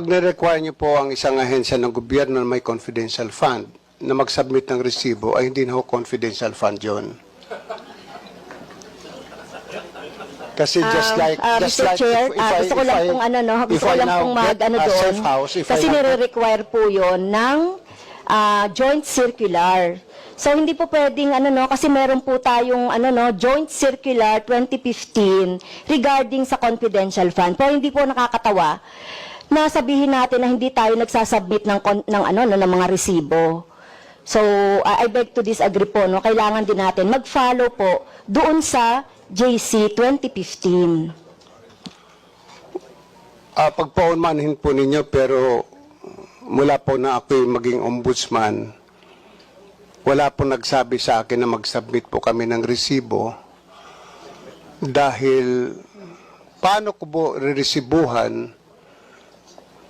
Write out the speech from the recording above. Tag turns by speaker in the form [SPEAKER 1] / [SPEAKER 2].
[SPEAKER 1] Pag na-require niyo po ang isang ahensya ng gobyerno na may confidential fund na mag-submit ng resibo, ay hindi na ho confidential fund yun. Kasi just
[SPEAKER 2] Ah,
[SPEAKER 1] like,
[SPEAKER 2] ah,
[SPEAKER 1] just
[SPEAKER 2] Mr.
[SPEAKER 1] like
[SPEAKER 2] Chair,
[SPEAKER 1] if, if
[SPEAKER 2] ah,
[SPEAKER 1] I,
[SPEAKER 2] gusto ko
[SPEAKER 1] if
[SPEAKER 2] lang
[SPEAKER 1] I-
[SPEAKER 2] pong ano no,
[SPEAKER 1] if
[SPEAKER 2] gusto ko
[SPEAKER 1] I
[SPEAKER 2] lang
[SPEAKER 1] now
[SPEAKER 2] pong mag
[SPEAKER 1] get
[SPEAKER 2] ano
[SPEAKER 1] a
[SPEAKER 2] doon.
[SPEAKER 1] safe house, if
[SPEAKER 2] kasi
[SPEAKER 1] I
[SPEAKER 2] nire-require po 'yon ng ah, joint circular. So hindi po pwedeng ano no kasi meron po tayong ano no joint circular 2015 regarding sa confidential fund. Pero hindi po nakakatawa na sabihin natin na hindi tayo nagsasubmit ng ng ano no ng mga resibo. So, uh, I beg to disagree po, no? Kailangan din natin mag-follow po doon sa JC 2015.
[SPEAKER 1] Ah, pagpaunmanhin po ninyo pero mula po na ako'y maging ombudsman, wala po nagsabi sa akin na mag-submit po kami ng resibo dahil paano ko po reresibuhan